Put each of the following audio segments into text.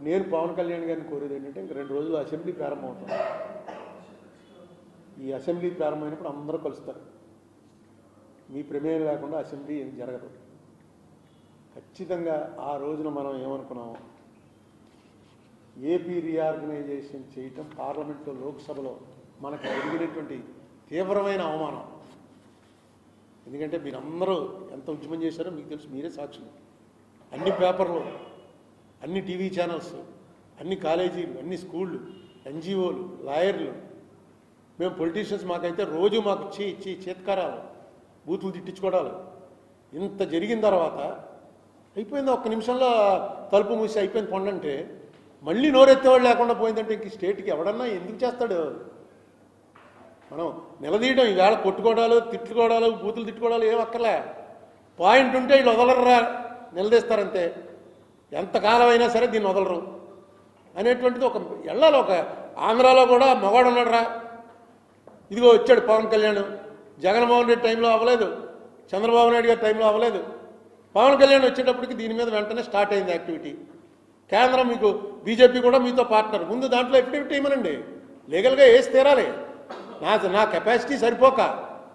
ఇప్పుడు నేను పవన్ కళ్యాణ్ గారిని కోరేది ఏంటంటే ఇంక రెండు రోజులు అసెంబ్లీ ప్రారంభమవుతుంది. ఈ అసెంబ్లీ ప్రారంభమైనప్పుడు అందరూ కలుస్తారు. మీ ప్రమేయం లేకుండా అసెంబ్లీ ఏం జరగదు. ఖచ్చితంగా ఆ రోజున మనం ఏమనుకున్నాము ఏపీ రీఆర్గనైజేషన్ చేయటం పార్లమెంట్లో లోక్సభలో మనకు జరిగినటువంటి తీవ్రమైన అవమానం. ఎందుకంటే మీరందరూ ఎంత ఉద్యమం చేశారో మీకు తెలుసు మీరే సాక్షులు. అన్ని పేపర్లు అన్ని టీవీ ఛానల్స్ అన్ని కాలేజీలు అన్ని స్కూళ్ళు ఎన్జిఓలు లాయర్లు. మేము పొలిటీషియన్స్ మాకైతే రోజు మాకు చీ ఇచ్చి చేత్కారాలు బూతులు తిట్టించుకోవడాలు. ఇంత జరిగిన తర్వాత అయిపోయింది ఒక్క నిమిషంలో తలుపు మూసి అయిపోయింది పండంటే మళ్ళీ నోరెత్తేవాడు లేకుండా పోయిందంటే ఇంక స్టేట్కి ఎవడన్నా ఎందుకు చేస్తాడు? మనం నిలదీయడం ఈవేళ కొట్టుకోవడాలు తిట్టుకోవడాలు బూతులు తిట్టుకోవడాలు ఏం అక్కర్లే. పాయింట్ ఉంటే వీళ్ళు వదలరా నిలదీస్తారంతే. ఎంతకాలమైనా సరే దీన్ని వదలరు. అనేటువంటిది ఒక వెళ్ళాలి ఒక ఆంధ్రాలో కూడా మగవాడు ఉన్నాడురా. ఇదిగో వచ్చాడు పవన్ కళ్యాణ్. జగన్మోహన్ రెడ్డి టైంలో అవ్వలేదు. చంద్రబాబు నాయుడు గారి టైంలో అవ్వలేదు. పవన్ కళ్యాణ్ వచ్చేటప్పటికి దీని మీద వెంటనే స్టార్ట్ అయింది యాక్టివిటీ. కేంద్రం మీకు బీజేపీ కూడా మీతో పార్ట్నర్. ముందు దాంట్లో ఎఫిడవిట్ ఇవ్వనండి లీగల్గా వేసి తీరాలి? నా నా కెపాసిటీ సరిపోక.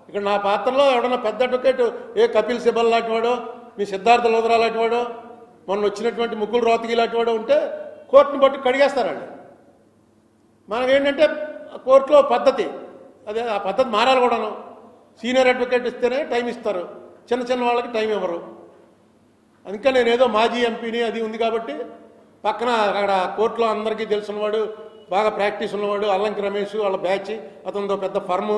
ఇక్కడ నా పాత్రలో ఎవడన్నా పెద్ద అడ్వకేట్ ఏ కపిల్ సిబల్ లాంటివాడో మీ సిద్ధార్థ లోదరా లాంటివాడో మొన్న వచ్చినటువంటి ముక్కులు రోతగి ఇలాంటివాడు ఉంటే కోర్టును బట్టి కడిగేస్తారండి మనకేంటంటే కోర్టులో పద్ధతి. అదే ఆ పద్ధతి మారాలి కూడాను. సీనియర్ అడ్వకేట్ ఇస్తేనే టైం ఇస్తారు. చిన్న చిన్న వాళ్ళకి టైం ఇవ్వరు. అందుకే నేను ఏదో మాజీ ఎంపీని అది ఉంది కాబట్టి పక్కన అక్కడ కోర్టులో అందరికీ తెలిసినవాడు బాగా ప్రాక్టీస్ ఉన్నవాడు అల్లంకి రమేష్ వాళ్ళ బ్యాచ్ అతనితో పెద్ద ఫర్ము.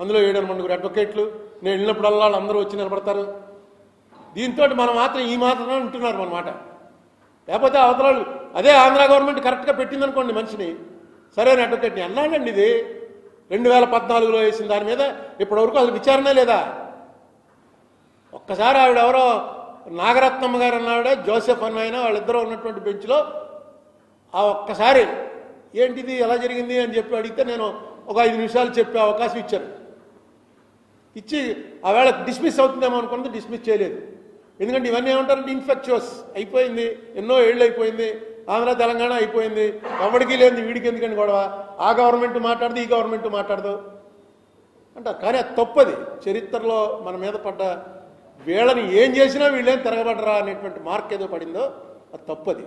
అందులో ఏడు మండుగురు అడ్వకేట్లు. నేను వెళ్ళినప్పుడల్లా వాళ్ళు అందరూ వచ్చి నిలబడతారు. దీంతో మనం మాత్రం ఈ మాత్రం ఉంటున్నారు అనమాట లేకపోతే అవతలాలు అదే ఆంధ్ర గవర్నమెంట్ కరెక్ట్గా పెట్టిందనుకోండి మనిషిని. సరైన అడ్వకేట్ని అన్నాడండి ఇది. రెండు వేల పద్నాలుగులో వేసిన దాని మీద ఇప్పటివరకు అసలు విచారణ లేదా? ఒక్కసారి ఆవిడ ఎవరో నాగరత్నమ్మ గారు అన్నావిడ జోసెఫ్ అన్నాయన వాళ్ళిద్దరూ ఉన్నటువంటి బెంచ్లో ఆ ఒక్కసారి ఏంటిది ఎలా జరిగింది? అని చెప్పి అడిగితే నేను ఒక ఐదు నిమిషాలు చెప్పే అవకాశం ఇచ్చారు. ఇచ్చి ఆవేళ డిస్మిస్ అవుతుందేమో అనుకున్నది డిస్మిస్ చేయలేదు. ఎందుకంటే ఇవన్నీ ఏమంటారంటే ఇన్ఫెక్చువస్ అయిపోయింది. ఎన్నో ఏళ్ళు అయిపోయింది. ఆంధ్ర తెలంగాణ అయిపోయింది. ఎవడికి లేని వీడికి ఎందుకండి గొడవ? ఆ గవర్నమెంట్ మాట్లాడదు ఈ గవర్నమెంట్ మాట్లాడదు. అంటారు. కానీ అది తప్పది. చరిత్రలో మన మీద పడ్డ వీళ్ళని ఏం చేసినా వీళ్ళేం తిరగబడరా అనేటువంటి మార్క్ ఏదో పడిందో అది తప్పది.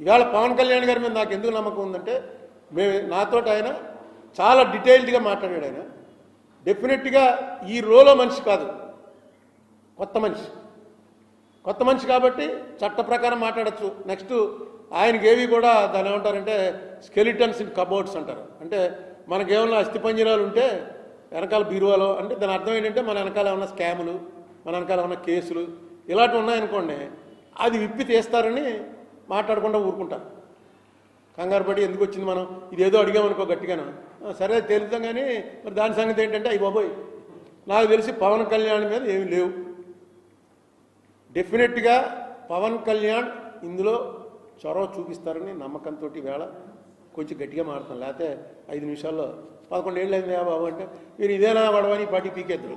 ఇవాళ పవన్ కళ్యాణ్ గారి మీద నాకు ఎందుకు నమ్మకం ఉందంటే మే నాతోటి ఆయన చాలా డీటెయిల్డ్గా మాట్లాడాడు ఆయన. డెఫినెట్గా ఈ రోలో మనిషి కాదు. కొత్త మనిషి. కొత్త మనిషి కాబట్టి చట్ట ప్రకారం మాట్లాడచ్చు. నెక్స్ట్ ఆయనకి ఏవి కూడా దాని ఏమంటారంటే స్కెలిటన్స్ ఇన్ కబోర్డ్స్ అంటారు. అంటే మనకేమన్నా అస్థిపంజరాలు ఉంటే వెనకాల బీరువాలో అంటే దాని అర్థం ఏంటంటే మన వెనకాల ఏమన్నా స్కాములు మన వెనకాల ఏమన్నా కేసులు ఇలాంటివి ఉన్నాయనుకోండి అది విప్పి తీస్తారని మాట్లాడకుండా ఊరుకుంటారు. కంగారు పడి ఎందుకు వచ్చింది మనం? ఇదేదో అడిగామనుకో గట్టిగాను. సరే తేలుతాం కానీ మరి దాని సంగతి ఏంటంటే అయ్యి బాబోయ్ నాకు తెలిసి పవన్ కళ్యాణ్ మీద ఏమి లేవు. డెఫినెట్గా పవన్ కళ్యాణ్ ఇందులో చొరవ చూపిస్తారని నమ్మకంతో వేళ కొంచెం గట్టిగా మారుతాం. లేకపోతే ఐదు నిమిషాల్లో పదకొండు ఏళ్ళు అయిందా బాబు అంటే మీరు ఇదేనా గొడవని పార్టీ పీకేద్దరు.